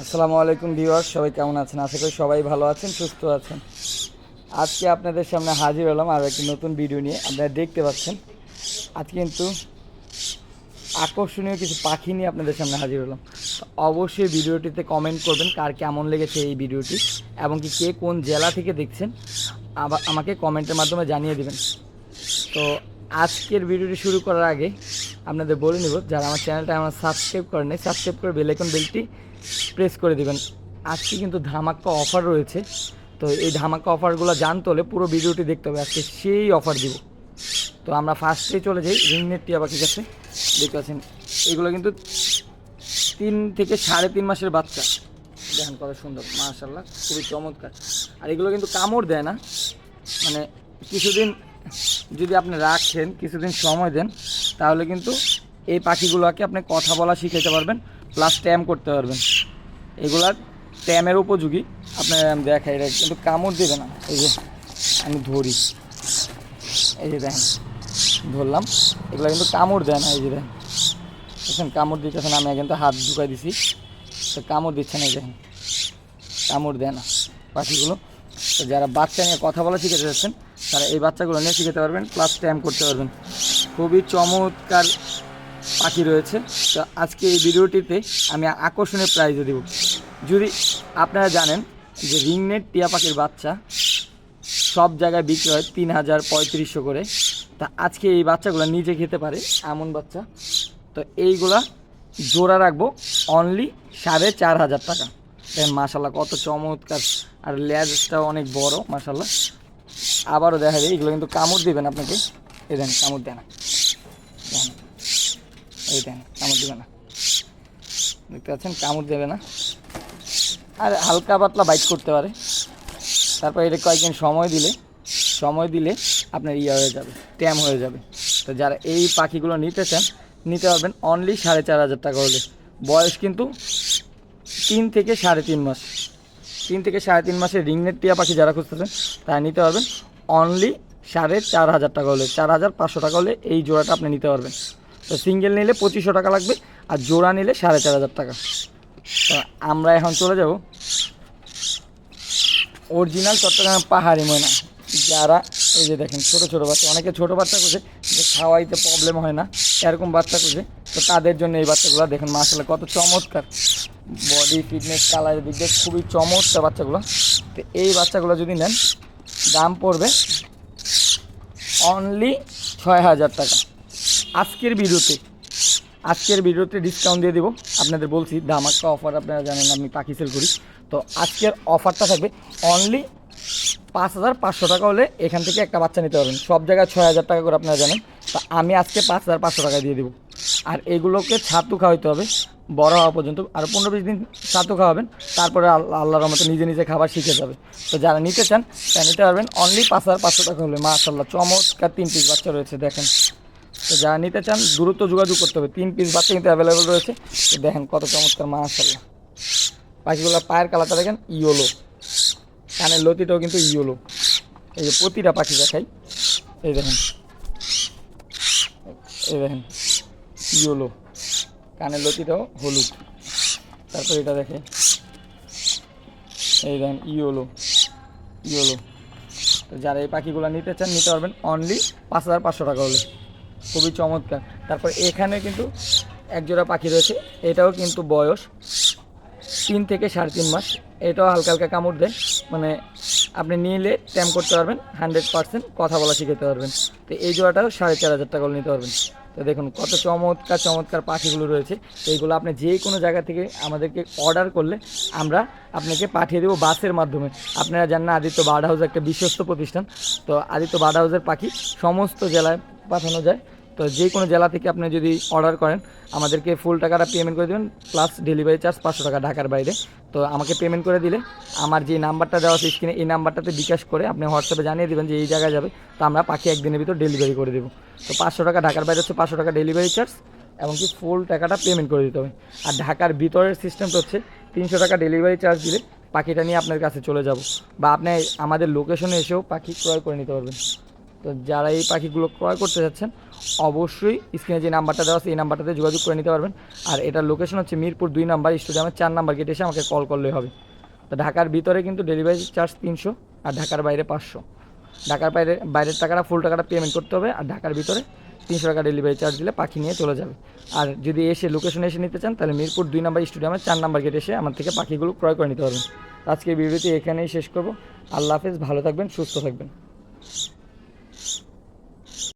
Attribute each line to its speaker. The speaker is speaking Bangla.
Speaker 1: আসসালামু আলাইকুম ভিউয়ার সবাই কেমন আছেন? আশা করি সবাই ভালো আছেন, সুস্থ আছেন। আজকে আপনাদের সামনে হাজির হলাম আর একটি নতুন ভিডিও নিয়ে। আপনারা দেখতে পাচ্ছেন আজকে কিন্তু আকর্ষণীয় কিছু পাখি নিয়ে আপনাদের সামনে হাজির হলাম। অবশ্যই ভিডিওটিতে কমেন্ট করবেন কার কেমন লেগেছে এই ভিডিওটি এবং কি কে কোন জেলা থেকে দেখছেন আমাকে কমেন্টের মাধ্যমে জানিয়ে দেবেন। তো আজকের ভিডিওটি শুরু করার আগে আপনাদের বলে নেব, যারা আমার চ্যানেলটা আমার সাবস্ক্রাইব করেন সাবস্ক্রাইব করে বেলাইকন বেলটি প্রেস করে দেবেন। আজকে কিন্তু ধামাক্কা অফার রয়েছে। তো এই ধামাক্কা অফারগুলো জানতে হলে পুরো ভিডিওটি দেখতে হবে। আজকে সেই অফার দিব। তো আমরা ফার্স্টে চলে যাই। রিংনেট টিয়া পাখির কাছে। দেখতে পাচ্ছেন, এগুলো কিন্তু তিন থেকে সাড়ে তিন মাসের বাচ্চা। দেখেন কত সুন্দর মাশাল্লাহ খুবই চমৎকার। আর এগুলো কিন্তু কামড় দেয় না। মানে কিছুদিন যদি আপনি রাখেন, কিছুদিন সময় দেন, তাহলে কিন্তু এই পাখিগুলোকে আপনি কথা বলা শিখাতে পারবেন প্লাস ট্যাম করতে পারবেন। এগুলা ট্যামের উপযোগী। আপনার দেখাই, এটা কিন্তু কামড় দেবে না। এই যে আমি ধরি। এই যে দেখেন, ধরলাম। এগুলো কিন্তু কামড় দেয় না, এই যে দেখেন। দেখেন, কামড় দিতেছে না, আমি কিন্তু হাত ঢুকাই দিছি। তো কামড় দিচ্ছে না, এই দেখেন। কামড় দেয় না পাখিগুলো। তো যারা বাচ্চা নিয়ে কথা বলা শিখেতে যাচ্ছেন, তারা এই বাচ্চাগুলো নিয়ে শিখতে পারবেন প্লাস ট্যাম করতে পারবেন। খুবই চমৎকার পাখি রয়েছে। তো আজকে এই ভিডিওটিতে আমি আকর্ষণীয় প্রাইজও দেব। যদি আপনারা জানেন যে রিংনেট টিয়া পাখির বাচ্চা সব জায়গায় বিক্রি হয় তিন হাজার পঁয়ত্রিশশো করে। তা আজকে এই বাচ্চাগুলো নিজে খেতে পারে, এমন বাচ্চা। তো এইগুলা জোড়া রাখব অনলি সাড়ে চার হাজার টাকা। দেখেন মাসাল্লাহ কত চমৎকার। আর লেজটাও অনেক বড় মাসাল্লাহ আবারও দেখা যায়, এগুলো কিন্তু কামড় দিবেন আপনাকে। এ দেন কামড় দেয় না। এই দেন, কামড় দিবে না। দেখতে পাচ্ছেন, কামড় দেবে না। আর হালকা পাতলা বাইট করতে পারে। তারপর এটা কয়েকদিন সময় দিলে সময় দিলে আপনার ইয়ে হয়ে যাবে, ট্যাম হয়ে যাবে। তো যারা এই পাখিগুলো নিতে চান, নিতে পারবেন অনলি সাড়ে চার হাজার টাকা হলে। বয়স কিন্তু তিন থেকে সাড়ে তিন মাস। তিন থেকে সাড়ে তিন মাসের রিংনেট টিয়া পাখি যারা খুঁজতেছেন, তারা নিতে পারবেন অনলি সাড়ে চার হাজার টাকা হলে। চার হাজার পাঁচশো টাকা হলে এই জোড়াটা আপনি নিতে পারবেন। তো সিঙ্গেল নিলে পঁচিশশো টাকা লাগবে আর জোড়া নিলে সাড়ে চার হাজার টাকা। তো আমরা এখন চলে যাব অরিজিনাল চট্টগ্রাম পাহাড়ি ময়না। যারা এই যে দেখেন ছোটো ছোটো বাচ্চা, অনেকে ছোটো বাচ্চা খুঁজে, যে খাওয়াইতে প্রবলেম হয় না, এরকম বাচ্চা খুঁজে। তো তাদের জন্য এই বাচ্চাগুলো দেখেন মাসালে কত চমৎকার। বডি ফিটনেস কালারের দিক দিয়ে খুবই চমৎকার বাচ্চাগুলো। তো এই বাচ্চাগুলো যদি নেন, দাম পড়বে অনলি ছয় হাজার টাকা। আজকের ভিডিওতে আজকের ভিডিওতে ডিসকাউন্ট দিয়ে দেবো। আপনাদের বলছি ধামাক্কা অফার আপনারা জানেন, আমি পাখি সেল করি। তো আজকের অফারটা থাকবে অনলি পাঁচ হাজার পাঁচশো টাকা হলে এখান থেকে একটা বাচ্চা নিতে পারবেন। সব জায়গায় ছয় হাজার টাকা করে আপনারা জানেন। তো আমি আজকে পাঁচ হাজার পাঁচশো টাকা দিয়ে দেবো। আর এগুলোকে ছাতু খাওয়াইতে হবে, বড় হওয়া পর্যন্ত। আর পনেরো বিশ দিন ছাতু খাওয়াবেন, তারপরে আল্লাহ আল্লাহর রহমতে নিজে নিজে খাবার শিখে যাবে। তো যারা নিতে চান, তারা নিতে পারবেন। অনলি পাঁচ হাজার পাঁচশো টাকা হলে মাশাল্লাহ চমৎকার তিন পিস বাচ্চা রয়েছে, দেখেন। তো যারা নিতে চান, দ্রুত যোগাযোগ করতে হবে। তিন পিস বাচ্চা কিন্তু অ্যাভেলেবেল রয়েছে। তো দেখেন কত চমৎকার মাশাল্লাহ পাখিগুলো পায়ের কালারটা দেখেন, ইয়োলো। কানের লতিটাও কিন্তু ইয়োলো। এই যে প্রতিটা পাখি দেখাই। এই দেখেন। এই দেখেন, ইয়োলো। কানের লতিটাও হলুদ। তারপর এটা দেখে। এই দেখেন, ইয়োলো। ইয়োলো। তো যারা এই পাখিগুলো নিতে চান, নিতে পারবেন। অনলি পাঁচ হাজার পাঁচশো টাকা হলে। খুবই চমৎকার। তারপর এখানে কিন্তু একজোড়া পাখি রয়েছে। এটাও কিন্তু বয়স তিন থেকে সাড়ে তিন মাস। এটাও হালকা হালকা কামড় দেয়। মানে আপনি নিলে ট্যাম করতে পারবেন, হান্ড্রেড পার্সেন্ট কথা বলা শিখাতে পারবেন। তো এই জোড়াটাও সাড়ে চার হাজার টাকা করে নিতে পারবেন। তো দেখুন কত চমৎকার চমৎকার পাখিগুলো রয়েছে। তো এইগুলো আপনি যে কোনো জায়গা থেকে আমাদেরকে অর্ডার করলে আমরা আপনাকে পাঠিয়ে দেবো বাসের মাধ্যমে। আপনারা জানেন আদিত্য বার্ড হাউস একটা বিশ্বস্ত প্রতিষ্ঠান। তো আদিত্য বার্ড হাউসের পাখি সমস্ত জেলায় পাঠানো যায়। তো যে কোনো জেলা থেকে আপনি যদি অর্ডার করেন, আমাদেরকে ফুল টাকাটা পেমেন্ট করে দেবেন প্লাস ডেলিভারি চার্জ পাঁচশো টাকা ঢাকার বাইরে। তো আমাকে পেমেন্ট করে দিলে, আমার যে নাম্বারটা দেওয়া আছে স্ক্রিনে এই নাম্বারটাতে বিকাশ করে আপনি হোয়াটসঅ্যাপে জানিয়ে দেবেন যে এই জায়গায় যাবে, তো আমরা পাখি একদিনের ভিতর ডেলিভারি করে দেবো। তো পাঁচশো টাকা ঢাকার বাইরে হচ্ছে পাঁচশো টাকা ডেলিভারি চার্জ এমনকি ফুল টাকাটা পেমেন্ট করে দিতে হবে। আর ঢাকার ভিতরের সিস্টেমটা হচ্ছে, তিনশো টাকা ডেলিভারি চার্জ দিলে পাখিটা নিয়ে আপনার কাছে চলে যাব, বা আপনি আমাদের লোকেশনে এসেও পাখি ক্রয় করে নিতে পারবেন। তো যারা এই পাখিগুলো ক্রয় করতে যাচ্ছেন, অবশ্যই স্ক্রিনে যে নাম্বারটা দেওয়া আছে, এই নাম্বারটাতে যোগাযোগ করে নিতে পারবেন। আর এটার লোকেশন হচ্ছে মিরপুর দুই নাম্বার স্টেডিয়ামের চার নাম্বার গেটে এসে আমাকে কল করলেই হবে। তো ঢাকার ভিতরে কিন্তু ডেলিভারি চার্জ তিনশো আর ঢাকার বাইরে পাঁচশো। ঢাকার বাইরে, বাইরের টাকাটা ফুল টাকাটা পেমেন্ট করতে হবে আর ঢাকার ভিতরে তিনশো টাকা ডেলিভারি চার্জ দিলে পাখি নিয়ে চলে যাবে। আর যদি এসে লোকেশনে এসে নিতে চান, তাহলে মিরপুর দুই নাম্বার স্টেডিয়ামের চার নাম্বার গেটে এসে আমার থেকে পাখিগুলো ক্রয় করে নিতে পারবেন। আজকে ভিডিওটি এখানেই শেষ করব। আল্লাহ হাফেজ, ভালো থাকবেন, সুস্থ থাকবেন।